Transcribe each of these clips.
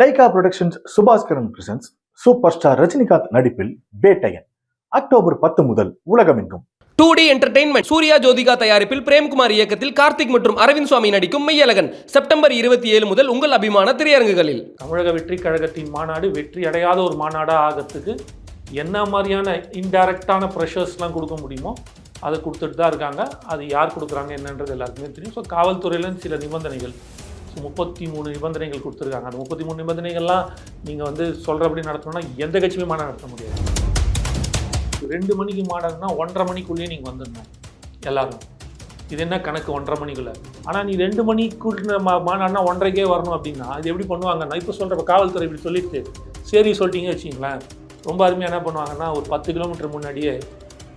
Lyca productions Subaskaran presents super star Rajinikanth நடிப்பில் Vettaiyan October பத்து முதல் உலகமெங்கும். Two D entertainment Suriya Jyothika தயாரிப்பில் பிரேம்குமார் இயக்கத்தில் கார்த்திக் மற்றும் அரவிந்த் சுவாமி நடிக்கும் மெய்யழகன். செப்டம்பர் இருபத்தி ஏழு முதல் உங்கள் அபிமான திரையரங்குகளில். தமிழக வெற்றி கழகத்தின் மாநாடு வெற்றி அடையாத ஒரு மாநாடாக ஆகிறதுக்கு என்ன மாதிரியான இன்டைரக்டான ப்ரெஷர்ஸ்லாம் கொடுக்க முடியுமோ அதை கொடுத்துட்டு தான் இருக்காங்க. அது யார் கொடுக்குறாங்க என்னன்றது எல்லாருக்குமே தெரியும். ஸோ காவல்துறையிலேருந்து சில நிபந்தனைகள். முப்பத்தி மூணு நிபந்தனைகள் கொடுத்துருக்காங்க. அந்த முப்பத்தி மூணு நிபந்தனைகள்லாம் நீங்கள் வந்து சொல்கிறபடி நடத்தணும்னா எந்த கட்சியுமே மாநாடு நடத்த முடியாது. ரெண்டு மணிக்கு மாநாடுனா ஒன்றரை மணிக்குள்ளேயே நீங்கள் வந்துடணும் எல்லாரும். இது என்ன கணக்கு? ஒன்றரை மணிக்குள்ள. ஆனால் நீ ரெண்டு மணிக்குள்ள மா மாநாடுனா ஒன்றரைக்கே வரணும் அப்படின்னா இது எப்படி பண்ணுவாங்கன்னா இப்போ சொல்கிற காவல்துறை இப்படி சொல்லிட்டு சரி சொல்லிட்டீங்க வச்சிங்களேன் ரொம்ப அருமையாக என்ன பண்ணுவாங்கன்னா ஒரு பத்து கிலோமீட்டர் முன்னாடியே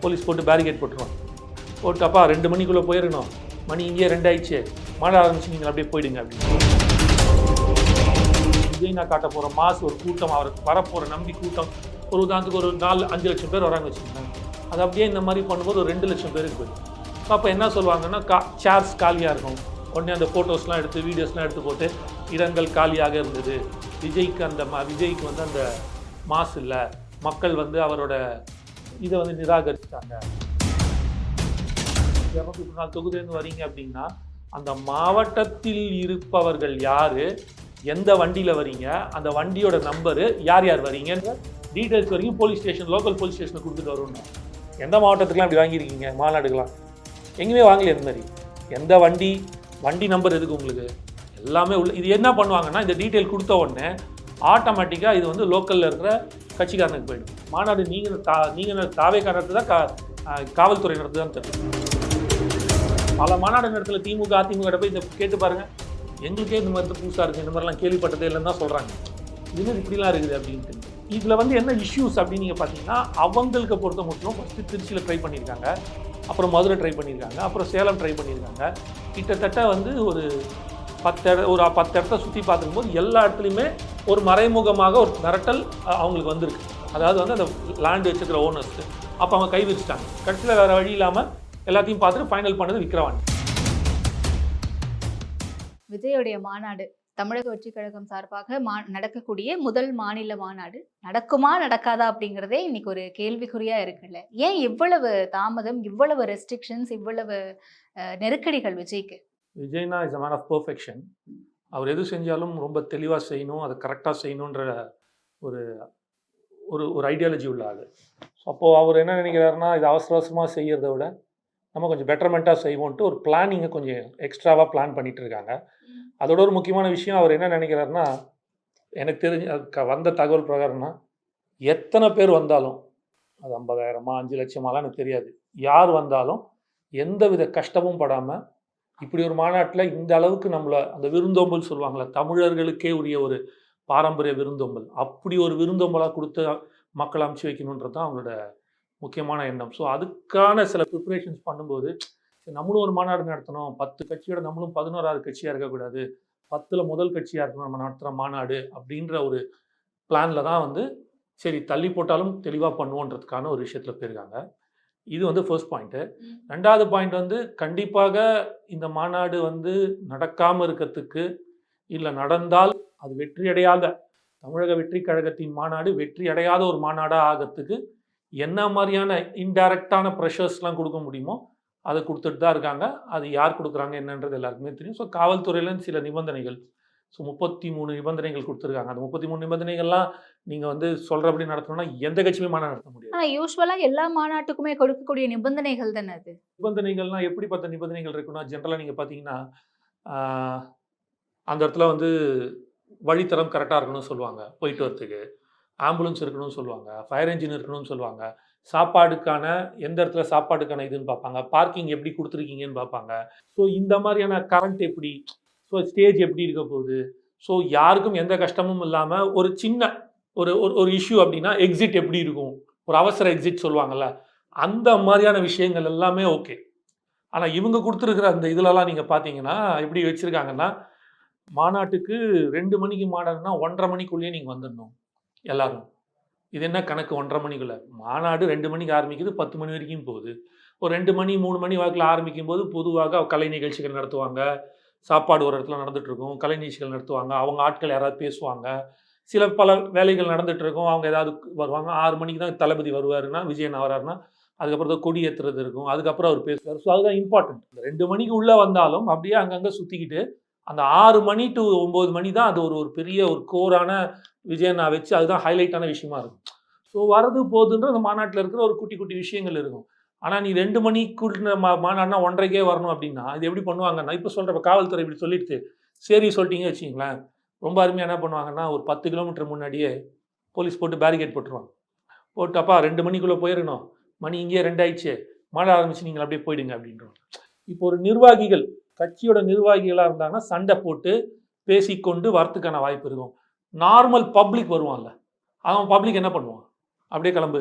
போலீஸ் போட்டு பேரிகேட் போட்டுருவாங்க. போட்டு அப்பா ரெண்டு மணிக்குள்ளே போயிடணும் மணி இங்கேயே ரெண்டாயிடுச்சு. மழை ஆரம்பிச்சு நீங்கள் அப்படியே போயிடுங்க அப்படின்னு. விஜய்னா காட்ட போகிற மாஸ் ஒரு கூட்டம் அவர் வரப்போகிற நம்பி கூட்டம். ஒரு உதாரணத்துக்கு ஒரு நாலு அஞ்சு லட்சம் பேர் வராங்க வச்சுக்கோங்க அது அப்படியே இந்த மாதிரி பண்ணும்போது ஒரு ரெண்டு லட்சம் பேருக்கு போயிடும். ஸோ அப்போ என்ன சொல்லுவாங்கன்னா கா சேர்ஸ் காலியாக இருக்கும். உடனே அந்த ஃபோட்டோஸ்லாம் எடுத்து வீடியோஸ்லாம் எடுத்து போட்டு இடங்கள் காலியாக இருந்தது. விஜய்க்கு அந்த ம விஜய்க்கு வந்து அந்த மாஸ் இல்லை. மக்கள் வந்து அவரோட இதை வந்து நிராகரிச்சிட்டாங்க. இரநூத்தி முப்பத்தி நாலு தொகுதியிலேருந்து வரீங்க அப்படின்னா அந்த மாவட்டத்தில் இருப்பவர்கள் யார்? எந்த வண்டியில் வரீங்க? அந்த வண்டியோட நம்பரு யார் யார் வரீங்கன்ற டீட்டெயில்ஸ் வரைக்கும் போலீஸ் ஸ்டேஷன் லோக்கல் போலீஸ் ஸ்டேஷனில் கொடுத்துட்டு வரணும். எந்த மாவட்டத்துக்குலாம் அப்படி வாங்கியிருக்கீங்க? மாநாடுகளாம் எங்கேயுமே வாங்கல இந்த மாதிரி. எந்த வண்டி வண்டி நம்பர் எதுக்கு உங்களுக்கு? எல்லாமே உள்ள இது என்ன பண்ணுவாங்கன்னா இந்த டீட்டெயில் கொடுத்த உடனே ஆட்டோமேட்டிக்காக இது வந்து லோக்கலில் இருக்கிற கட்சிக்காரனுக்கு போயிடும். மாநாடு நீங்கள் தா நீங்கள் தாவே நடத்து தான் கா காவல்துறை நடத்து தான் தெரியும் பல மாநாடு நேரத்தில் திமுக அதிமுக போய் இந்த கேட்டு பாருங்க. எங்களுக்கே இந்த மாதிரி புதுசாக இருக்குது இந்த மாதிரிலாம் கேள்விப்பட்டதே இல்லைன்னு தான் சொல்கிறாங்க இது இப்படிலாம் இருக்குது அப்படின்ட்டு. இதில் வந்து என்ன இஷ்யூஸ் அப்படின்னு நீங்கள் பார்த்தீங்கன்னா அவங்களுக்கு பொறுத்த மட்டும் ஃபஸ்ட்டு திருச்சியில் ட்ரை பண்ணியிருக்காங்க. அப்புறம் மதுரை ட்ரை பண்ணியிருக்காங்க. அப்புறம் சேலம் ட்ரை பண்ணியிருக்காங்க. கிட்டத்தட்ட வந்து ஒரு பத்து இட ஒரு பத்து இடத்த சுற்றி பார்த்துக்கும்போது எல்லா இடத்துலையுமே ஒரு மறைமுகமாக ஒரு மிரட்டல் அவங்களுக்கு வந்திருக்கு. அதாவது வந்து அந்த லேண்ட் வச்சுக்கிற ஓனர்ஸ்க்கு அப்போ அவங்க கை விரிச்சிட்டாங்க. கடைசியில் வேறு வழி இல்லாமல் எல்லாத்தையும் பார்த்துட்டு ஃபைனல் பண்ணது விக்ரவாணி விஜயோடைய மாநாடு தமிழக வெற்றி கழகம் சார்பாக மா நடக்கக்கூடிய முதல் மாநில மாநாடு நடக்குமா நடக்காதா அப்படிங்கிறதே இன்னைக்கு ஒரு கேள்விக்குறியா இருக்குல்ல. ஏன் இவ்வளவு தாமதம் இவ்வளவு ரெஸ்ட்ரிக்ஷன்ஸ் இவ்வளவு நெருக்கடிகள் விஜய்க்கு? விஜய்னா is a man of perfection அவர் எது செஞ்சாலும் ரொம்ப தெளிவாக செய்யணும் அதை கரெக்டாக செய்யணுன்ற ஒரு ஒரு ஒரு ஐடியாலஜி உள்ள ஆள். ஸோ அப்போது அவர் என்ன நினைக்கிறாருன்னா இது அவசர அவசரமாக செய்கிறத விட நம்ம கொஞ்சம் பெட்டர்மெண்ட்டாக செய்வோன்ட்டு ஒரு பிளானிங்கை கொஞ்சம் எக்ஸ்ட்ராவாக பிளான் பண்ணிட்டு இருக்காங்க அதோட ஒரு முக்கியமான விஷயம் அவர் என்ன நினைக்கிறாருன்னா எனக்கு தெரிஞ்ச க- வந்த தகவல் பிரகாரம்னா எத்தனை பேர் வந்தாலும் அது ஐம்பதாயிரமா அஞ்சு லட்சமாலாம் எனக்கு தெரியாது. யார் வந்தாலும் எந்த வித கஷ்டமும் படாமல் இப்படி ஒரு மாநாட்டில் இந்த அளவுக்கு நம்மளை அந்த விருந்தோம்பல் சொல்லுவாங்களே தமிழர்களுக்கே உரிய ஒரு பாரம்பரிய விருந்தோம்பல். அப்படி ஒரு விருந்தோம்பலாக கொடுத்து மக்களை அமுச்சு வைக்கணுன்றது தான் அவங்களோட முக்கியமான எண்ணம். ஸோ அதுக்கான சில ப்ரிப்பரேஷன்ஸ் பண்ணும்போது நம்மளும் ஒரு மாநாடு நடத்தணும். பத்து கட்சியோட நம்மளும் பதினோராறு கட்சியாக இருக்கக்கூடாது. பத்தில் முதல் கட்சியாக இருக்கணும். நம்ம நடத்துகிற மாநாடு அப்படின்ற ஒரு பிளானில் தான் வந்து சரி தள்ளி போட்டாலும் தெளிவாக பண்ணுவோன்றதுக்கான ஒரு விஷயத்தில் போயிருக்காங்க. இது வந்து ஃபர்ஸ்ட் பாயிண்ட்டு. ரெண்டாவது பாயிண்ட் வந்து கண்டிப்பாக இந்த மாநாடு வந்து நடக்காமல் இருக்கிறதுக்கு இல்லை நடந்தால் அது வெற்றியடையாத தமிழக வெற்றி கழகத்தின் மாநாடு வெற்றி அடையாத ஒரு மாநாடாக ஆகிறதுக்கு என்ன மாதிரியான இன்டைரக்டான ப்ரெஷர்ஸ்லாம் கொடுக்க முடியுமோ அதை கொடுத்துட்டு தான் இருக்காங்க. அது யார் கொடுக்குறாங்க என்னன்றது எல்லாருக்குமே தெரியும். ஸோ காவல்துறையிலேருந்து சில நிபந்தனைகள். ஸோ முப்பத்தி மூணு நிபந்தனைகள் கொடுத்துருக்காங்க. அந்த முப்பத்தி மூணு நிபந்தனைகள்லாம் நீங்கள் வந்து சொல்கிறபடி நடத்தணும்னா எந்த கட்சியுமே மாநாடு நடத்த முடியாது. ஆனா யூஸ்வலா எல்லா மாநாட்டுக்குமே கொடுக்கக்கூடிய நிபந்தனைகள் தானே அது? நிபந்தனைகள்லாம் எப்படிப்பட்ட நிபந்தனைகள் இருக்குன்னா ஜென்ரலாக நீங்கள் பார்த்தீங்கன்னா அந்த இடத்துல வந்து வழித்தடம் கரெக்டாக இருக்கணும்னு சொல்லுவாங்க போயிட்டு வரத்துக்கு ஆம்புலன்ஸ் இருக்கணும்னு சொல்லுவாங்க ஃபயர் என்ஜின் இருக்கணும்னு சொல்லுவாங்க. சாப்பாடுக்கான எந்த இடத்துல சாப்பாடுக்கான இதுன்னு பார்ப்பாங்க பார்க்கிங் எப்படி கொடுத்துருக்கீங்கன்னு பார்ப்பாங்க. ஸோ இந்த மாதிரியான கரண்ட் எப்படி ஸோ ஸ்டேஜ் எப்படி இருக்க போகுது? ஸோ யாருக்கும் எந்த கஷ்டமும் இல்லாமல் ஒரு சின்ன ஒரு ஒரு ஒரு இஷ்யூ அப்படின்னா எக்ஸிட் எப்படி இருக்கும்? ஒரு அவசர எக்ஸிட் சொல்லுவாங்கல்ல அந்த மாதிரியான விஷயங்கள் எல்லாமே ஓகே ஆனால் இவங்க கொடுத்துருக்குற அந்த இதுலலாம் நீங்கள் பார்த்தீங்கன்னா எப்படி வச்சுருக்காங்கன்னா மாநாட்டுக்கு ரெண்டு மணிக்கு மாநாடுனா ஒன்றரை மணிக்குள்ளேயே நீங்கள் வந்துடணும். எல்லாரும். இது என்ன கணக்கு? ஒன்றரை மணிக்குள்ள. மாநாடு ரெண்டு மணிக்கு ஆரம்பிக்குது பத்து மணி வரைக்கும் போகுது. ஒரு ரெண்டு மணி மூணு மணி வாக்கில் ஆரம்பிக்கும் போது பொதுவாக கலை நிகழ்ச்சிகள் நடத்துவாங்க. சாப்பாடு ஒரு இடத்துல நடந்துட்டுருக்கும் கலை நிகழ்ச்சிகள் நடத்துவாங்க. அவங்க ஆட்கள் யாராவது பேசுவாங்க. சில பல வேலைகள் நடந்துகிட்ருக்கும். இருக்கும் அவங்க ஏதாவது வருவாங்க. ஆறு மணிக்கு தான் தளபதி வருவாருன்னா விஜயன் வராருன்னா அதுக்கப்புறம் தான் கொடி ஏற்றுறது இருக்கும். அதுக்கப்புறம் அவர் பேசுவார். ஸோ அதுதான் இம்பார்ட்டன்ட் இந்த ரெண்டு மணிக்கு உள்ளே வந்தாலும் அப்படியே அங்கங்கே சுற்றிக்கிட்டு அந்த ஆறு மணி டு ஒம்பது மணி தான் அது ஒரு ஒரு பெரிய ஒரு கோரான விஜயனா வச்சு அதுதான் ஹைலைட்டான விஷயமா இருக்கும். ஸோ வரது போகுதுன்ற அந்த மாநாட்டில் இருக்கிற ஒரு குட்டி குட்டி விஷயங்கள் இருக்கும். ஆனால் நீ ரெண்டு மணிக்குள்ள மா மாநாடுனா ஒன்றரைக்கே வரணும் அப்படின்னா இது எப்படி பண்ணுவாங்கன்னா இப்போ சொல்கிறப்ப காவல்துறை இப்படி சொல்லிட்டு சரி சொல்லிட்டீங்க வச்சிங்களேன் ரொம்ப அருமையாக என்ன பண்ணுவாங்கன்னா ஒரு பத்து கிலோமீட்டர் முன்னாடியே போலீஸ் போட்டு பேரிகேட் போட்டுருவாங்க. போட்டு அப்பா ரெண்டு மணிக்குள்ளே போயிடணும் மணி இங்கேயே ரெண்டாயிடுச்சு. மழை ஆரம்பிச்சு நீங்கள் அப்படியே போயிடுங்க அப்படின்றோம் இப்போ ஒரு நிர்வாகிகள் கட்சியோட நிர்வாகிகளாக இருந்தாங்கன்னா சண்டை போட்டு பேசிக்கொண்டு வரத்துக்கான வாய்ப்பு இருக்கும். நார்மல் பப்ளிக் வருவான்ல. அவன் பப்ளிக் என்ன பண்ணுவான்? அப்படியே கிளம்பு.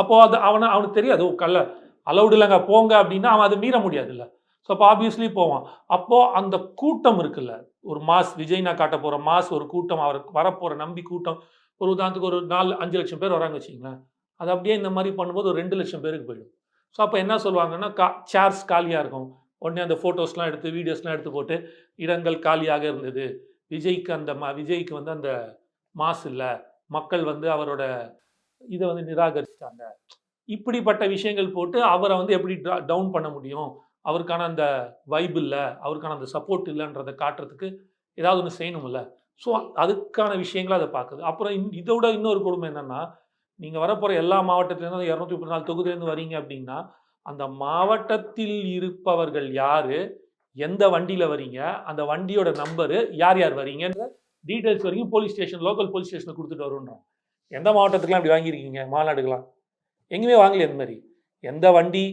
அப்போது அது அவனை அவனுக்கு தெரியாது. ஓ கல்ல அலௌடு இல்லைங்க போங்க அப்படின்னா அவன் அதை மீற முடியாதுல்ல. ஸோ அப்போ ஆப்வியஸ்லி போவான். அப்போது அந்த கூட்டம் இருக்குல்ல. ஒரு மாஸ் விஜய்னா காட்ட போகிற மாஸ் ஒரு கூட்டம் அவர் வரப்போகிற நம்பி கூட்டம். ஒரு உதாரணத்துக்கு ஒரு நாலு அஞ்சு லட்சம் பேர் வராங்க வச்சிங்களேன் அது அப்படியே இந்த மாதிரி பண்ணும்போது ஒரு ரெண்டு லட்சம் பேருக்கு போயிடும். ஸோ அப்போ என்ன சொல்லுவாங்கன்னா கா சேர்ஸ் காலியாக இருக்கும். உடனே அந்த ஃபோட்டோஸ்லாம் எடுத்து வீடியோஸ்லாம் எடுத்து போட்டு இடங்கள் காலியாக இருந்தது. விஜய்க்கு அந்த ம விஜய்க்கு வந்து அந்த மாஸ் இல்லை. மக்கள் வந்து அவரோட இதை வந்து நிராகரிச்சிட்டாங்க. இப்படிப்பட்ட விஷயங்கள் போட்டு அவரை வந்து எப்படி டவுன் பண்ண முடியும்? அவருக்கான அந்த வைப் இல்லை. அவருக்கான அந்த சப்போர்ட் இல்லைன்றதை காட்டுறதுக்கு ஏதாவது ஒன்று செய்யணும்ல. ஸோ அதுக்கான விஷயங்களை அதை பார்க்குது. அப்புறம் இதோட இன்னொரு குடும்பம் என்னென்னா நீங்கள் வரப்போகிற எல்லா மாவட்டத்துலேருந்து இரநூத்தி முப்பத்தி நாலு தொகுதியிலேருந்து வரீங்க அப்படின்னா அந்த மாவட்டத்தில் இருப்பவர்கள் யார்? எந்த வண்டியில் வரீங்க அந்த வண்டியோட நம்பரு யார் யார் வரீங்கன்ற டீட்டெயில்ஸ் வரைக்கும் போலீஸ் ஸ்டேஷன் லோக்கல் போலீஸ் ஸ்டேஷனில் கொடுத்துட்டு வருன்றோம். எந்த மாவட்டத்துக்குலாம் இப்படி வாங்கியிருக்கீங்க மாநாடுக்கெலாம் எங்கேயுமே வாங்கல இந்த மாதிரி. எந்த வண்டி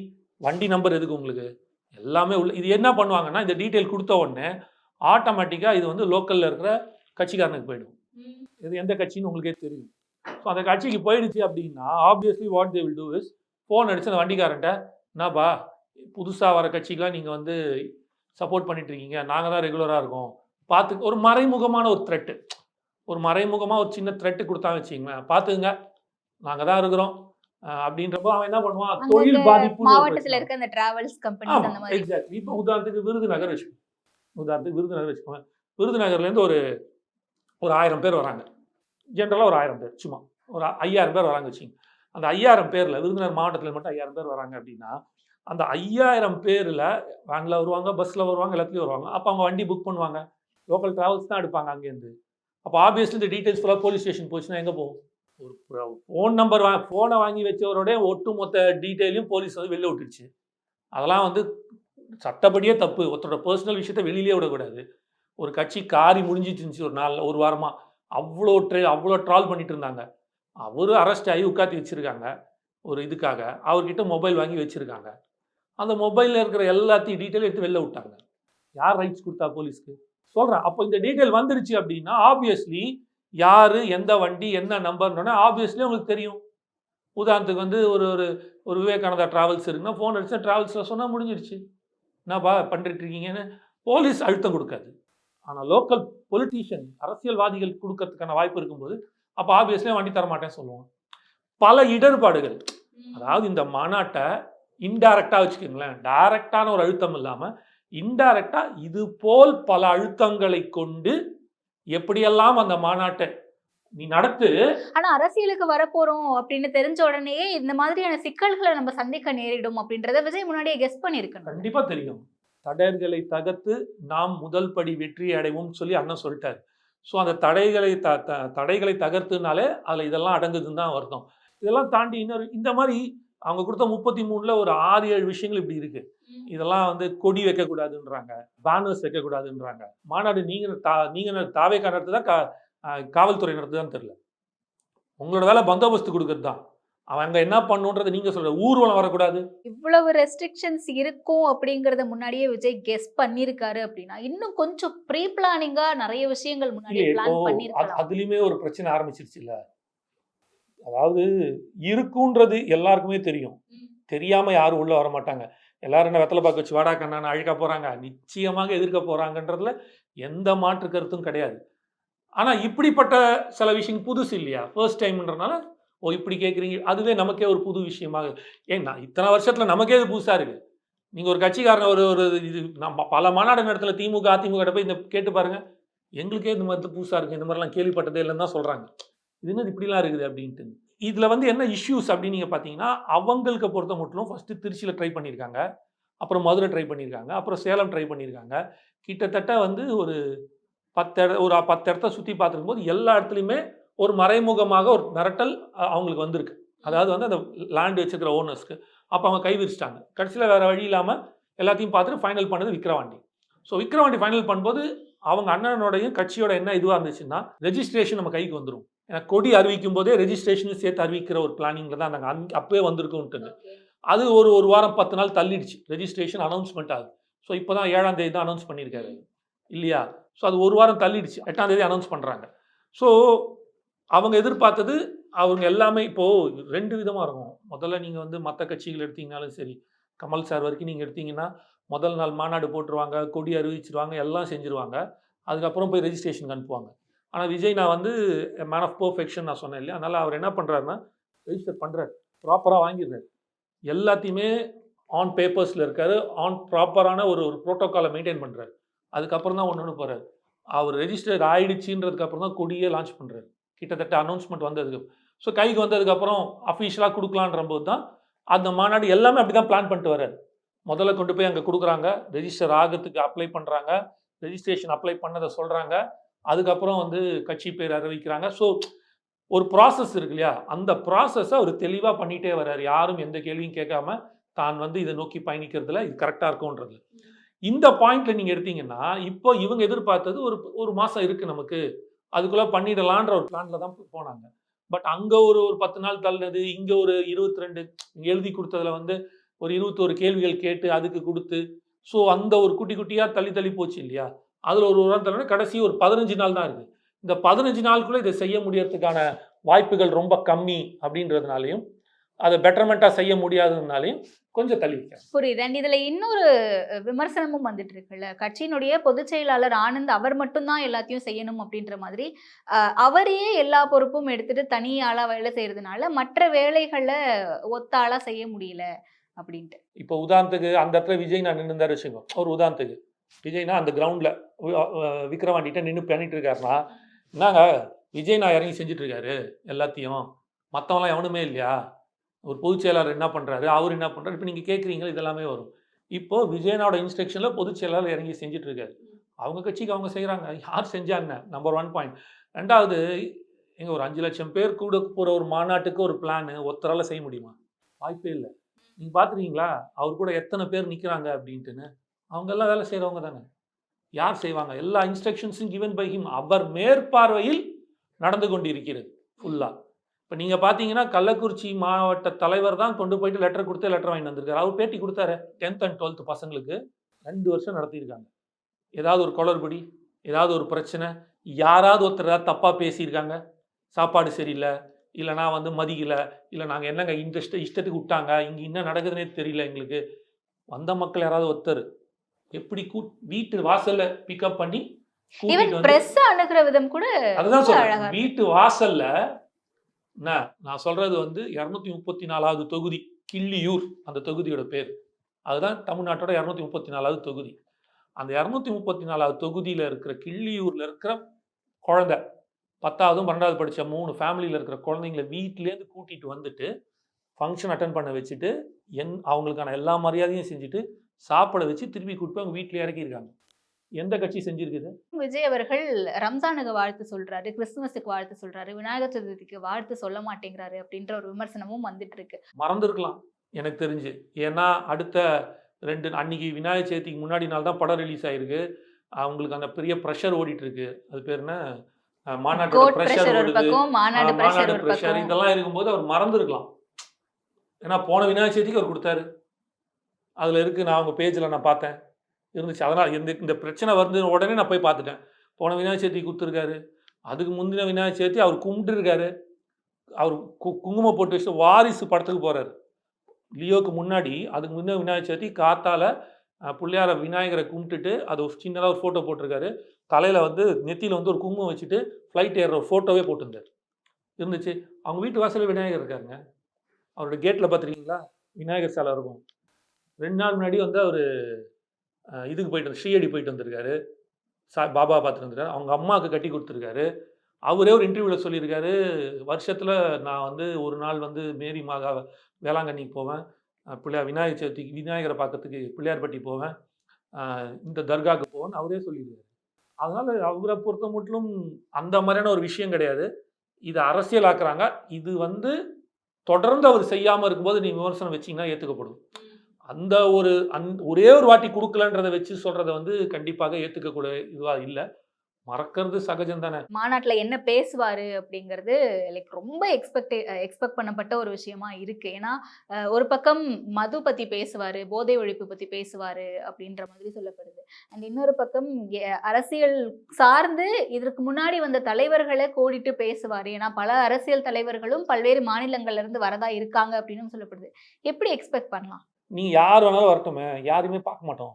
வண்டி நம்பர் எதுக்கு உங்களுக்கு? எல்லாமே உள்ள இது என்ன பண்ணுவாங்கன்னா இந்த டீட்டெயில் கொடுத்த உடனே ஆட்டோமேட்டிக்காக இது வந்து லோக்கலில் இருக்கிற கட்சிக்காரனுக்கு போயிடும். இது எந்த கட்சின்னு உங்களுக்கே தெரியும். ஸோ அந்த கட்சிக்கு போயிடுச்சு அப்படின்னா obviously what they will do is phone அடிச்சு அந்த வண்டிக்காரன்ட்ட என்னப்பா புதுசாக வர கட்சிக்கெலாம் நீங்கள் வந்து சப்போர்ட் பண்ணிட்டு இருக்கீங்க நாங்கள் தான் ரெகுலராக இருக்கோம். பார்த்து ஒரு மறைமுகமான ஒரு த்ரெட்டு ஒரு மறைமுகமாக ஒரு சின்ன த்ரெட்டு கொடுத்தா வச்சிங்களேன் பார்த்துங்க நாங்கள் தான் இருக்கிறோம். அப்படின்றப்போ அவன் என்ன பண்ணுவான்? தொழில் பாதிப்பு மாவட்டத்துல இருக்க அந்த டிராவல்ஸ் அந்த மாதிரி. எக்ஸாக்ட்லி இப்போ உதாரணத்துக்கு விருதுநகர் வச்சுக்கோங்க உதாரணத்துக்கு விருதுநகர் வச்சுக்கோங்க. விருதுநகர்லேருந்து ஒரு ஒரு ஆயிரம் பேர் வராங்க. ஜென்ரலாக ஒரு ஆயிரம் பேர் சும்மா. ஒரு ஐயாயிரம் பேர் வராங்க வச்சுங்க அந்த ஐயாயிரம் பேரில் விருதுநகர் மாவட்டத்தில் மட்டும் ஐயாயிரம் பேர் வராங்க அப்படின்னா அந்த ஐயாயிரம் பேரில் வேனில் வருவாங்க பஸ்ஸில் வருவாங்க எல்லாத்துலேயும் வருவாங்க. அப்போ அவங்க வண்டி புக் பண்ணுவாங்க. லோக்கல் ட்ராவல்ஸ் தான் எடுப்பாங்க அங்கேருந்து அப்போ ஆப்வியஸ்லி இந்த டீட்டெயில்ஸ் ஃபுல்லாக போலீஸ் ஸ்டேஷன் போச்சுன்னா எங்கே போகும்? ஒரு ஃபோன் நம்பர் வா ஃபோனை வாங்கி வச்சவரோட ஒட்டுமொத்த டீட்டெயிலையும் போலீஸ் வந்து வெளில விட்டுருச்சு. அதெல்லாம் வந்து சட்டப்படியே தப்பு. ஒருத்தரோட பர்சனல் விஷயத்த வெளியிலே விடக்கூடாது. ஒரு கட்சி காரி முடிஞ்சிட்டு இருந்துச்சு ஒரு நாளில் ஒரு வாரமாக அவ்வளோ ட்ரே அவ்வளோ ட்ரால் பண்ணிட்டு இருந்தாங்க. அவர் அரெஸ்ட் ஆகி உட்காத்தி வச்சுருக்காங்க. ஒரு இதுக்காக. அவர்கிட்ட மொபைல் வாங்கி வச்சுருக்காங்க. அந்த மொபைலில் இருக்கிற எல்லாத்தையும் டீட்டெயில் எடுத்து வெளில விட்டாங்க. யார் ரைட்ஸ் கொடுத்தா போலீஸ்க்கு சொல்கிறேன் அப்போ இந்த டீட்டெயில் வந்துருச்சு அப்படின்னா ஆப்வியஸ்லி யார் எந்த வண்டி என்ன நம்பர்னோடனே ஆப்வியஸ்லி உங்களுக்கு தெரியும். உதாரணத்துக்கு வந்து ஒரு ஒரு ஒரு விவேகானந்தா டிராவல்ஸ் இருக்குன்னா ஃபோன் அடிச்சா டிராவல்ஸில் சொன்னால் முடிஞ்சிருச்சு. என்னப்பா பண்ணிட்டு இருக்கீங்கன்னு போலீஸ் அழுத்தம் கொடுக்காது. ஆனால் லோக்கல் பொலிட்டீஷியன் அரசியல்வாதிகள் கொடுக்கறதுக்கான வாய்ப்பு இருக்கும்போது அப்போ ஆப்வியஸ்லி வண்டி தர மாட்டேன்னு சொல்லுவான். பல இடர்பாடுகள். அதாவது இந்த மாநாட்டை இன்டைரக்டாக வச்சுக்கோங்களேன். டைரக்டான ஒரு அழுத்தம் இல்லாமல் இன்டைரக்டாக இது போல் பல அழுத்தங்களை கொண்டு எப்படியெல்லாம் அந்த மாநாட்டை நீ நடத்து ஆனா அரசியலுக்கு வரப்போறோம் அப்படின்னு தெரிஞ்ச உடனேயே இந்த மாதிரியான சிக்கல்களை நம்ம சந்திக்க நேரிடும் அப்படின்றத விஜய் முன்னாடியே கெஸ் பண்ணிருக்கணும் கண்டிப்பா தெரியும். தடைகளை தகர்த்து நாம் முதல் படி வெற்றி அடைவோம் சொல்லி அண்ணன் சொல்லிட்டாரு. ஸோ அந்த தடைகளை த தடைகளை தகர்த்துனாலே அதில் இதெல்லாம் அடங்குதுன்னு தான் அர்த்தம். இதெல்லாம் தாண்டி இன்னொரு இந்த மாதிரி அவங்க கொடுத்த முப்பத்தி மூணுல ஒரு ஆறு ஏழு விஷயங்கள் இப்படி இருக்கு. இதெல்லாம் வந்து கொடி வைக்கக்கூடாதுன்றாங்க பேனர்ஸ் வைக்கக்கூடாதுன்றாங்க. மாநாடு நீங்க தா நீங்க தாவே நடத்து தான் கா காவல்துறை நடத்துதான்னு தெரியல. உங்களோட வேலை பந்தோபஸ்து கொடுக்கறது தான். அவன் அங்கே என்ன பண்ணுன்றதை நீங்க சொல்ற ஊர்வலம் வரக்கூடாது. இவ்வளவு ரெஸ்ட்ரிக்ஷன்ஸ் இருக்கும் அப்படிங்கறத முன்னாடியே விஜய் கெஸ் பண்ணிருக்காரு அப்படின்னா இன்னும் கொஞ்சம் ப்ரீ பிளானிங்கா நிறைய விஷயங்கள் முன்னாடியே பிளான் பண்ணிருக்கலாம். அதுலயுமே ஒரு பிரச்சனை ஆரம்பிச்சிருச்சு இல்ல அதாவது இருக்குன்றது எல்லாருக்குமே தெரியும். தெரியாம யாரும் உள்ள வர மாட்டாங்க எல்லாரும் என்ன வெத்தலை பார்க்க வச்சு வாடா கண்ணான்னு அழுக்க போறாங்க. நிச்சயமாக எதிர்க்க போறாங்கன்றதுல எந்த மாற்று கருத்தும் கிடையாது. ஆனா இப்படிப்பட்ட சில விஷயம் புதுசு இல்லையா? ஃபர்ஸ்ட் டைம்ன்றனால ஓ இப்படி கேட்குறீங்க அதுவே நமக்கே ஒரு புது விஷயமாக ஏன்னா இத்தனை வருஷத்துல நமக்கே இது புதுசா இருக்கு. நீங்கள் ஒரு கட்சிக்காரன் ஒரு ஒரு இது நம்ம பல மாநாடு நடத்துல திமுக அதிமுக போய் இந்த கேட்டு பாருங்க. எங்களுக்கே இந்த மாதிரி புதுசாக இருக்குது இந்த மாதிரிலாம் கேள்விப்பட்டதே இல்லைன்னு தான் சொல்கிறாங்க இது என்னது இப்படிலாம் இருக்குது அப்படின்ட்டு. இதில் வந்து என்ன இஷ்யூஸ் அப்படின்னு நீங்கள் பார்த்தீங்கன்னா அவங்களுக்கு பொறுத்த மட்டும் ஃபஸ்ட்டு திருச்சியில் ட்ரை பண்ணியிருக்காங்க. அப்புறம் மதுரை ட்ரை பண்ணியிருக்காங்க. அப்புறம் சேலம் ட்ரை பண்ணியிருக்காங்க. கிட்டத்தட்ட வந்து ஒரு பத்து இட ஒரு பத்து இடத்த சுற்றி பார்த்துருக்கும் போது எல்லா இடத்துலையுமே ஒரு மறைமுகமாக ஒரு மிரட்டல் அவங்களுக்கு வந்திருக்கு. அதாவது வந்து அந்த லேண்ட் வச்சுருக்கிற ஓனர்ஸ்க்கு அப்போ அவங்க கை விரிச்சிட்டாங்க கடைசியில் வேறு வழி இல்லாமல் எல்லாத்தையும் பார்த்துட்டு ஃபைனல் பண்ணது விக்ரவாண்டி ஸோ விக்ரவாண்டி ஃபைனல் பண்ணும்போது அவங்க அண்ணனோடையும் கட்சியோட என்ன இதுவாக இருந்துச்சுன்னா ரெஜிஸ்ட்ரேஷன் நம்ம கைக்கு வந்துடும் ஏன்னா கொடி அறிவிக்கும் போதே ரெஜிஸ்ட்ரேஷனும் சேர்த்து அறிவிக்கிற ஒரு பிளானிங்கில் தான் நாங்கள் அந் அப்பவே வந்திருக்கோன்ட்டு. அது ஒரு ஒரு வாரம் பத்து நாள் தள்ளிடுச்சு. ரெஜிஸ்ட்ரேஷன் அனௌன்ஸ்மெண்ட் ஆகுது. ஸோ இப்போ தான் ஏழாம் தேதி தான் அனௌன்ஸ் பண்ணியிருக்காரு. இல்லையா? ஸோ அது ஒரு வாரம் தள்ளிடுச்சு. எட்டாம் தேதி அனௌன்ஸ் பண்ணுறாங்க ஸோ அவங்க எதிர்பார்த்தது அவங்க எல்லாமே இப்போது ரெண்டு விதமாக இருக்கும். முதல்ல நீங்கள் வந்து மற்ற கட்சிகள் எடுத்தீங்கனாலும் சரி கமல் சார் வரைக்கும் நீங்கள் எடுத்தீங்கன்னா முதல் நாள் மாநாடு போட்டுருவாங்க கொடி அறிவிச்சிருவாங்க எல்லாம் செஞ்சுருவாங்க. அதுக்கப்புறம் போய் ரெஜிஸ்ட்ரேஷனுக்கு அனுப்புவாங்க. ஆனால் விஜய் நான் வந்து மேன் ஆஃப் பர்ஃபெக்ஷன் நான் சொன்னேன் இல்லையா? அதனால் அவர் என்ன பண்ணுறாருன்னா ரெஜிஸ்டர் பண்ணுறாரு ப்ராப்பராக வாங்கிடுறாரு. எல்லாத்தையுமே ஆன் பேப்பர்ஸில் இருக்காரு. ஆன் ப்ராப்பரான ஒரு ஒரு ப்ரோட்டோக்காலை மெயின்டைன் பண்ணுறாரு அதுக்கப்புறம் தான் ஒன்று ஒன்று போகிறாரு அவர் ரெஜிஸ்டர் ஆயிடுச்சுன்றதுக்கப்புறம் தான் கொடியே லான்ச் பண்ணுறாரு கிட்டத்தட்ட அனௌன்ஸ்மெண்ட் வந்ததுக்கு ஸோ கைக்கு வந்ததுக்கப்புறம் அஃபீஷியலாக கொடுக்கலான்ற போது தான் அந்த மாநாடு எல்லாமே அப்படி தான் பிளான் பண்ணிட்டு வர்றாரு. முதல்ல கொண்டு போய் அங்கே கொடுக்குறாங்க. ரெஜிஸ்டர் ஆகிறதுக்கு அப்ளை பண்ணுறாங்க ரெஜிஸ்ட்ரேஷன் அப்ளை பண்ணதை சொல்கிறாங்க அதுக்கப்புறம் வந்து கட்சி பேர் அறிவிக்கிறாங்க. ஸோ ஒரு ப்ராசஸ் இருக்கு இல்லையா? அந்த ப்ராசஸை அவர் தெளிவாக பண்ணிகிட்டே வர்றாரு. யாரும் எந்த கேள்வியும் கேட்காம தான் வந்து இதை நோக்கி பயணிக்கிறதுல இது கரெக்டாக இருக்கும்ன்றது. இந்த பாயிண்ட்ல நீங்கள் எடுத்தீங்கன்னா இப்போ இவங்க எதிர்பார்த்தது ஒரு ஒரு மாதம் இருக்குது நமக்கு. அதுக்குள்ளே பண்ணிடலான்ற ஒரு பிளான்ல தான் போனாங்க. பட் அங்கே ஒரு ஒரு பத்து நாள் தள்ளினது இங்கே ஒரு இருபத்தி ரெண்டு எழுதி கொடுத்ததுல வந்து ஒரு இருபத்தோரு கேள்விகள் கேட்டு அதுக்கு கொடுத்து ஸோ அந்த ஒரு குட்டி குட்டியாக தள்ளி தள்ளி போச்சு இல்லையா? அதில் ஒரு வாரம் தள்ளி கடைசி ஒரு பதினஞ்சு நாள் தான் இருக்குது இந்த பதினஞ்சு நாளுக்குள்ளே இதை செய்ய முடியறதுக்கான வாய்ப்புகள் ரொம்ப கம்மி அப்படின்றதுனாலையும் அதை பெட்டர்மெண்ட்டாக செய்ய முடியாததுனாலையும் கொஞ்சம் தள்ளி வைக்கிறாங்க புரியுது. அண்ட் இதுல இன்னொரு விமர்சனமும் வந்துட்டு இருக்குல்ல? கட்சியினுடைய பொதுச் செயலாளர் ஆனந்த் அவர் மட்டும்தான் எல்லாத்தையும் செய்யணும் அப்படின்ற மாதிரி அவரையே எல்லா பொறுப்பும் எடுத்துட்டு தனி வேலை செய்யறதுனால மற்ற வேலைகளை ஒத்த செய்ய முடியல அப்படின்ட்டு. இப்போ உதாரணத்துக்கு அந்த இடத்துல விஜய் நான் நின்று வச்சுக்கோ ஒரு உதாரணத்துக்கு. விஜய்னா அந்த கிரவுண்டில் விக்ரவாண்டிகிட்ட நின்று பண்ணிட்டு இருக்காருன்னா என்னங்க விஜய் நான் இறங்கி செஞ்சிட்ருக்காரு எல்லாத்தையும். மற்றவங்களாம் எவனுமே இல்லையா? ஒரு பொதுச் செயலாளர் என்ன பண்ணுறாரு அவர் என்ன பண்ணுறாரு இப்போ நீங்கள் கேட்குறீங்களா இதெல்லாமே வரும். இப்போ விஜயனோட இன்ஸ்ட்ரக்ஷனில் பொதுச் செயலாளர் இறங்கி செஞ்சிட்ருக்காரு அவங்க கட்சிக்கு அவங்க செய்கிறாங்க யார் செஞ்சாங்க? நம்பர் ஒன் பாயிண்ட் ரெண்டாவது எங்க ஒரு அஞ்சு லட்சம் பேர் கூட போகிற ஒரு மாநாட்டுக்கு ஒரு பிளான் ஒத்தரால் செய்ய முடியுமா? வாய்ப்பே இல்லை. நீங்கள் பார்த்துருக்கீங்களா அவர் கூட எத்தனை பேர் நிற்கிறாங்க அப்படின்ட்டுன்னு. அவங்க எல்லாம் வேலை செய்கிறவங்க தானே. யார் செய்வாங்க? எல்லா இன்ஸ்ட்ரக்ஷன்ஸும் கிவன் பை ஹிம் அவர் மேற்பார்வையில் நடந்து கொண்டிருக்கிறது ஃபுல்லாக இப்போ நீங்கள் பார்த்தீங்கன்னா கள்ளக்குறிச்சி மாவட்ட தலைவர் தான் கொண்டு போயிட்டு லெட்டர் கொடுத்து லெட்டர் வாங்கி வந்திருக்காரு. அவர் பேட்டி கொடுத்தாரு டென்த் அண்ட் டுவெல்த் பசங்களுக்கு. ரெண்டு வருஷம் நடத்தியிருக்காங்க. ஏதாவது ஒரு குளறுபடி ஏதாவது ஒரு பிரச்சனை யாராவது ஒருத்தர் ஏதாவது தப்பாக பேசியிருக்காங்க சாப்பாடு சரியில்லை இல்லைனா வந்து மதிக்கலை இல்லை நாங்கள் என்னங்க இன்ட்ரெஸ்ட் இஷ்டத்துக்கு விட்டாங்க இங்கே என்ன நடக்குதுன்னே தெரியல எங்களுக்கு. வந்த மக்கள் யாராவது ஒருத்தர் எப்படி வீட்டு வாசல்ல பிக்கப் பண்ணி பிரஸ் அணுகிற விதம் கூட அதுதான் சொல்றேன். வீட்டு வாசல்ல நான் சொல்றது வந்து இரநூத்தி முப்பத்தி நாலாவது தொகுதி கிள்ளியூர் அந்த தொகுதியோட பேர். அதுதான் தமிழ்நாட்டோட இரநூத்தி முப்பத்தி நாலாவது தொகுதி. அந்த இரநூத்தி முப்பத்தி நாலாவது தொகுதியில இருக்கிற கிள்ளியூர்ல இருக்கிற குழந்தை பத்தாவதும் பன்னெண்டாவது படிச்ச மூணு ஃபேமிலியில் இருக்கிற குழந்தைங்கள வீட்டிலேருந்து கூட்டிட்டு வந்துட்டு ஃபங்க்ஷன் அட்டன் பண்ண வச்சுட்டு என் அவங்களுக்கான எல்லா மரியாதையும் செஞ்சுட்டு சாப்பிட வச்சு திருப்பி கூட்டு போய் அவங்க வீட்டில் இறக்கியிருக்காங்க. எந்த கட்சி செஞ்சிருக்குது? விஜய் அவர்கள் ரம்ஜானுக்கு வாழ்த்து சொல்றாரு கிறிஸ்துமஸுக்கு வாழ்த்து சொல்றாரு விநாயகர் சதுர்த்திக்கு வாழ்த்து சொல்ல மாட்டேங்கிறாரு அப்படின்ற ஒரு விமர்சனமும் வந்துட்டு இருக்கு மறந்துருக்கலாம் எனக்கு தெரிஞ்சு. ஏன்னா அடுத்த ரெண்டு அன்னைக்கு விநாயகர் சதுர்த்திக்கு முன்னாடி நாள் தான் படம் ரிலீஸ் ஆயிருக்கு. அவங்களுக்கு அந்த பெரிய ப்ரெஷர் ஓடிட்டு இருக்கு அது பேர் என்ன? மாநாட்டோட ப்ரெஷர் ஓடுது. மாநாடு பிரஷர் இதெல்லாம் இருக்கும்போது அவர் மறந்துருக்கலாம். ஏன்னா போன விநாயகர் சதுர்த்திக்கு அவர் கொடுத்தாரு. அதில் இருக்குது நான் அவங்க பேஜில் நான் பார்த்தேன். இருந்துச்சு. அதனால் இந்த இந்த பிரச்சனை வந்து உடனே நான் போய் பார்த்துட்டேன். போன விநாயகர் சதுர்த்தி கொடுத்துருக்காரு. அதுக்கு முந்தின விநாயகர் சதுர்த்தி அவர் கும்பிட்டுருக்காரு. அவர் கு குங்குமம் போட்டு வச்சு வாரிசு படத்துக்கு போகிறாரு லியோக்கு முன்னாடி அதுக்கு முந்தின விநாயகர் சதுர்த்தி காத்தால் பிள்ளையார விநாயகரை கும்பிட்டுட்டு அது ஒரு சின்னதாக ஒரு ஃபோட்டோ போட்டிருக்காரு. தலையில் வந்து நெத்தியில் வந்து ஒரு குங்குமம் வச்சுட்டு ஃப்ளைட் ஏறுற ஒரு ஃபோட்டோவே போட்டிருந்தார். இருந்துச்சு. அவங்க வீட்டு வாசலில் விநாயகர் இருக்காருங்க. அவரோட கேட்டில் பார்த்துருக்கீங்களா? விநாயகர் சிலை இருக்கும். ரெண்டு நாள் முன்னாடி வந்து அவர் இதுக்கு போயிட்டு வந்து ஸ்ரீயடி போயிட்டு வந்திருக்காரு. சா பாபா பார்த்துட்டு வந்திருக்காரு. அவங்க அம்மாவுக்கு கட்டி கொடுத்துருக்காரு. அவரே ஒரு இன்டர்வியூவில் சொல்லியிருக்காரு வருஷத்தில் நான் வந்து ஒரு நாள் வந்து மேரி மாதா வேளாங்கண்ணிக்கு போவேன். பிள்ளையார் விநாயகர் சதுர்த்திக்கு விநாயகரை பார்க்கறதுக்கு பிள்ளையார்பட்டி போவேன். இந்த தர்காவுக்கு போவேன் அவரே சொல்லியிருக்காரு. அதனால் அவரை பொறுத்த மட்டும் அந்த மாதிரியான ஒரு விஷயம் கிடையாது. இது அரசியலாக்குறாங்க. இது வந்து தொடர்ந்து அவர் செய்யாமல் இருக்கும்போது நீ விமர்சனம் வச்சீங்கன்னா ஏற்றுக்கப்படும் அந்த ஒரு அந் ஒரே ஒரு வாட்டி கொடுக்கலன்றதை வச்சு சொல்றதை வந்து கண்டிப்பாக ஏற்றுக்கக்கூடிய இதுவாக இல்லை. மறக்கிறது சகஜம் தானே. மாநாட்டுல என்ன பேசுவாரு அப்படிங்கிறது லைக் ரொம்ப எக்ஸ்பெக்ட் எக்ஸ்பெக்ட் பண்ணப்பட்ட ஒரு விஷயமா இருக்கு. ஏன்னா ஒரு பக்கம் மது பத்தி பேசுவாரு போதை ஒழிப்பு பத்தி பேசுவாரு அப்படின்ற மாதிரி சொல்லப்படுது. அண்ட் இன்னொரு பக்கம் எ- அரசியல் சார்ந்து இதற்கு முன்னாடி வந்த தலைவர்களை கோடிட்டு பேசுவாரு. ஏன்னா பல அரசியல் தலைவர்களும் பல்வேறு மாநிலங்கள்ல இருந்து வரதா இருக்காங்க அப்படின்னு சொல்லப்படுது. எப்படி எக்ஸ்பெக்ட் பண்ணலாம்? நீ யார் வேணாலும் வரட்டுமே யாரையுமே பார்க்க மாட்டோம்.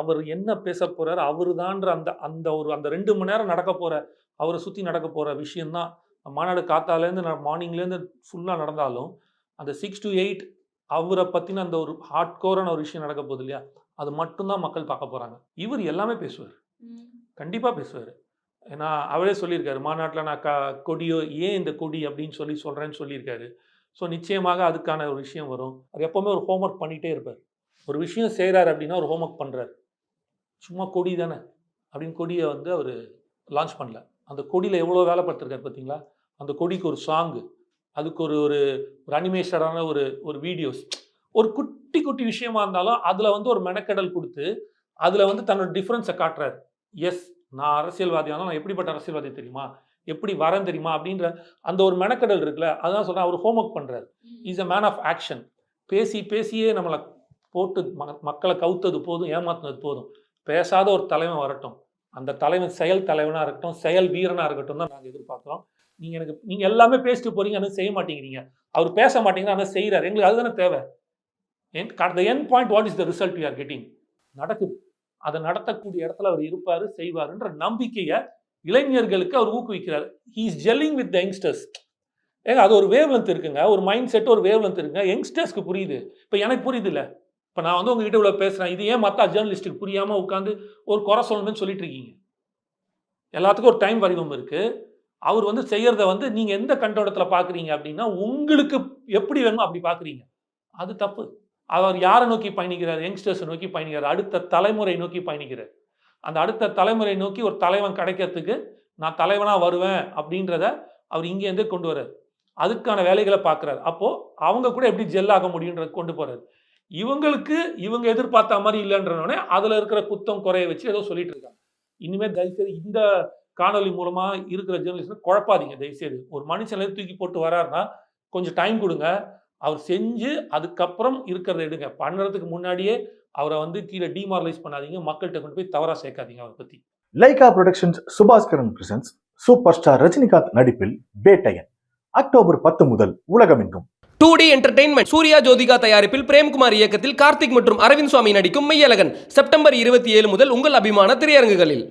அவர் என்ன பேச போறாரு அவரு தான்ற அந்த அந்த ஒரு அந்த ரெண்டு மணி நேரம் நடக்க போற அவரை சுற்றி நடக்க போற விஷயம்தான். மாநாடு காத்தாலேருந்து நான் மார்னிங்லேருந்து ஃபுல்லாக நடந்தாலும் அந்த சிக்ஸ் to எயிட் அவரை பற்றின அந்த ஒரு ஹார்ட் கோரான ஒரு விஷயம் நடக்க போகுது இல்லையா? அது மட்டும்தான் மக்கள் பார்க்க போகிறாங்க இவர் எல்லாமே பேசுவார். கண்டிப்பாக பேசுவார். ஏன்னா அவரே சொல்லியிருக்காரு மாநாட்டில் நான் க கொடியோ ஏன் இந்த கொடி அப்படின்னு சொல்லி சொல்கிறேன்னு சொல்லியிருக்காரு. ஸோ நிச்சயமாக அதுக்கான ஒரு விஷயம் வரும். அவர் எப்போவுமே ஒரு ஹோம்ஒர்க் பண்ணிகிட்டே இருப்பார். ஒரு விஷயம் செய்கிறார் அப்படின்னா ஒரு ஹோம்ஒர்க் பண்ணுறாரு சும்மா கொடி தானே? அப்படின்னு கொடியை வந்து அவர் லான்ச் பண்ணல. அந்த கொடியில் எவ்வளோ வேலை பார்த்துருக்காரு பார்த்தீங்களா? அந்த கொடிக்கு ஒரு சாங்கு அதுக்கு ஒரு ஒரு ஒரு அனிமேஷனான ஒரு ஒரு வீடியோஸ் ஒரு குட்டி குட்டி விஷயமா இருந்தாலும் அதில் வந்து ஒரு மெனக்கெடல் கொடுத்து அதில் வந்து தன்னோட டிஃப்ரென்ஸை காட்டுறாரு. எஸ் நான் அரசியல்வாதி ஆனால் நான் எப்படிப்பட்ட அரசியல்வாதி தெரியுமா? எப்படி வரேன் தெரியுமா? அப்படின்ற அந்த ஒரு மெனக்கெடல் இருக்குல்ல அதான் சொல்கிறேன் அவர் ஹோம்ஒர்க் பண்ணுறாரு is a man of action பேசி பேசியே நம்மளை போட்டு ம- மக்களை கவுத்தது போதும் ஏமாத்துனது போதும். பேசாத ஒரு தலைவன் வரட்டும். அந்த தலைவன் செயல் தலைவனாக இருக்கட்டும் செயல் வீரனாக இருக்கட்டும் தான் நாங்கள் எதிர்பார்க்குறோம். நீங்கள் எனக்கு நீங்கள் எல்லாமே பேசிட்டு போறீங்க ஆனால் செய்ய மாட்டேங்கிறீங்க. அவர் பேச மாட்டேங்கிறார் ஆனால் செய்கிறார் எங்களுக்கு அதுதானே தேவை. The end point what is the result you are getting நடக்குது. அதை நடத்தக்கூடிய இடத்துல அவர் இருப்பார் செய்வாருன்ற நம்பிக்கையை இளைஞர்களுக்கு அவர் ஊக்குவிக்கிறார். He is jelling with the youngsters ஏங்க அது ஒரு வேவ் லென்த் இருக்குங்க. ஒரு மைண்ட் செட் ஒரு வேவ் லென்த் இருக்குங்க. யங்ஸ்டர்ஸ்க்கு புரியுது. இப்போ எனக்கு புரியுது இல்லை இப்போ நான் வந்து உங்ககிட்ட இவ்வளோ பேசுகிறேன் இது ஏன் மற்ற ஜேர்னலிஸ்ட்டுக்கு புரியாமல் உட்காந்து ஒரு குறை சொல்லணும்னு சொல்லிட்டு இருக்கீங்க எல்லாத்துக்கும் ஒரு டைம் வடிவம் இருக்குது அவர் வந்து செய்கிறத வந்து நீங்கள் எந்த கண்டோடத்தில் பார்க்குறீங்க அப்படின்னா உங்களுக்கு எப்படி வேணுமோ அப்படி பார்க்குறீங்க அது தப்பு. அவர் யாரை நோக்கி பயணிக்கிறார்? யங்ஸ்டர்ஸை நோக்கி பயணிக்கிறார். அடுத்த தலைமுறை நோக்கி பயணிக்கிறார். அந்த அடுத்த தலைமுறை நோக்கி ஒரு தலைவன் கிடைக்கிறதுக்கு நான் தலைவனாக வருவேன் அப்படின்றத அவர் இங்கேருந்தே கொண்டு வர்றார். அதுக்கான வேலைகளை பார்க்குறாரு. அப்போது அவங்க கூட எப்படி ஜெல்லாக முடியுன்றத கொண்டு போகிறாரு இவங்களுக்கு இவங்க எதிர்பார்த்த மாதிரி இல்லைன்றனோடனே அதில் இருக்கிற குத்தம் குறைய வச்சு ஏதோ சொல்லிட்டு இருக்காங்க. இனிமேல் தயவுசெய்து இந்த காணொலி மூலமாக இருக்கிற ஜேர்னலிஸ்ட் குழப்பாதீங்க. தயவுசெய்து ஒரு மனுஷன்ல தூக்கி போட்டு வராருன்னா கொஞ்சம் டைம் கொடுங்க. அவர் செஞ்சு அதுக்கப்புறம் இருக்கிறத எடுங்க. பண்ணுறதுக்கு முன்னாடியே அவரை வந்து கீழே டிமாரலைஸ் பண்ணாதீங்க. மக்கள்கிட்ட கொண்டு போய் தவறாக சேர்க்காதீங்க அவரை பற்றி Lyca productions Subaskaran presents super star Rajinikanth நடிப்பில் பேட்டையன் அக்டோபர் பத்து முதல் உலகமெங்கும். Two D entertainment Suriya Jyothika தயாரிப்பில் பிரேம்குமார் இயக்கத்தில் கார்த்திக் மற்றும் அரவிந்த் சுவாமி நடிக்கும் மெய்யழகன். செப்டம்பர் இருபத்தி ஏழு முதல் உங்கள் அபிமான திரையரங்குகளில்.